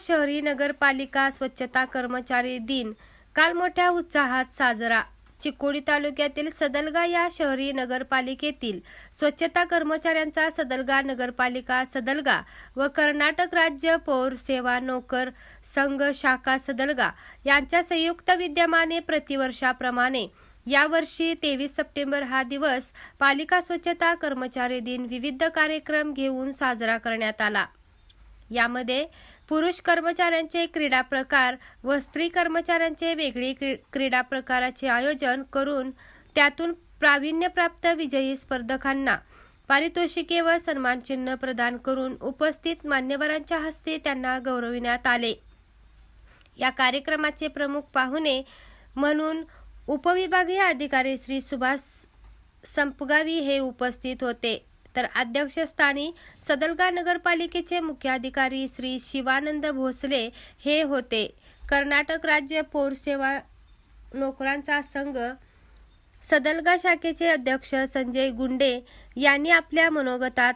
शहरी नगरपालिका स्वच्छता कर्मचारी दिन. काल मोठ्या उत्साहात साजरा. चिकोडी तालुक्यातील सदलगा या शहरी नगरपालिकेतील स्वच्छता कर्मचाऱ्यांचा सदलगा नगरपालिका सदलगा व कर्नाटक राज्य पौर सेवा नोकर संघ शाखा सदलगा यांच्या संयुक्त विद्यमाने प्रतिवर्षाप्रमाणे यावर्षी तेवीस सप्टेंबर हा दिवस पालिका स्वच्छता कर्मचारी दिन विविध कार्यक्रम घेऊन साजरा करण्यात आला. यामध्ये पुरुष कर्मचाऱ्यांचे क्रीडा प्रकार व स्त्री कर्मचाऱ्यांचे वेगळी क्री- क्रीडा प्रकाराचे आयोजन करून त्यातून प्रावीण्यप्राप्त विजयी स्पर्धकांना पारितोषिके व सन्मानचिन्ह प्रदान करून उपस्थित मान्यवरांच्या हस्ते त्यांना गौरविण्यात आले. या कार्यक्रमाचे प्रमुख पाहुणे म्हणून उपविभागीय अधिकारी श्री सुभाष संपगावी हे उपस्थित होते. तर अध्यक्षस्थानी सदलगा नगरपालिकेचे मुख्याधिकारी श्री शिवानंद भोसले हे होते. कर्नाटक राज्य पोरसेवा नोकरांचा संघ सदलगा शाखेचे अध्यक्ष संजय गुंडे यांनी आपल्या मनोगतात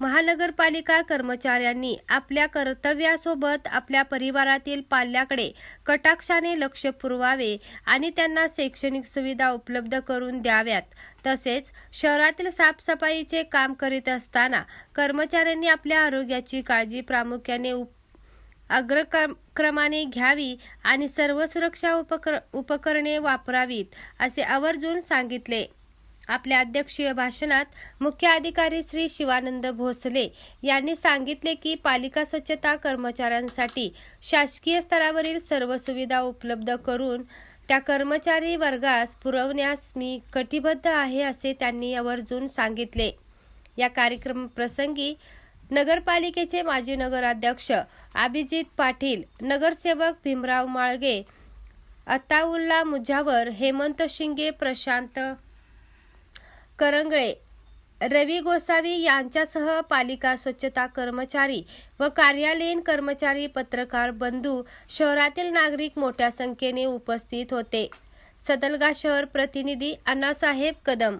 महानगरपालिका कर्मचाऱ्यांनी आपल्या कर्तव्यासोबत आपल्या परिवारातील पाल्याकडे कटाक्षाने लक्ष पुरवावे आणि त्यांना शैक्षणिक सुविधा उपलब्ध करून द्याव्यात. तसेच शहरातील साफसफाईचे काम करीत असताना कर्मचाऱ्यांनी आपल्या आरोग्याची काळजी प्रामुख्याने उप अग्रक्रमाने घ्यावी आणि सर्व सुरक्षा उपकर उपकरणे वापरावीत असे आवर्जून सांगितले. आपल्या अध्यक्षीय भाषणात मुख्य अधिकारी श्री शिवानंद भोसले यांनी सांगितले की पालिका स्वच्छता कर्मचाऱ्यांसाठी शासकीय स्तरावरील सर्व सुविधा उपलब्ध करून त्या कर्मचारी वर्गास पुरवण्यास मी कटिबद्ध आहे असे त्यांनी आवर्जून सांगितले. या कार्यक्रम प्रसंगी नगरपालिकेचे माजी नगराध्यक्ष अभिजित पाटील नगरसेवक भीमराव माळगे अत्ताउल्ला मुजावर हेमंत शिंगे प्रशांत करंगळे रवी गोसावी यांच्यासह पालिका स्वच्छता कर्मचारी व कार्यालयीन कर्मचारी पत्रकार बंधू शहरातील नागरिक मोठ्या संख्येने उपस्थित होते. सदलगा शहर प्रतिनिधी अण्णासाहेब कदम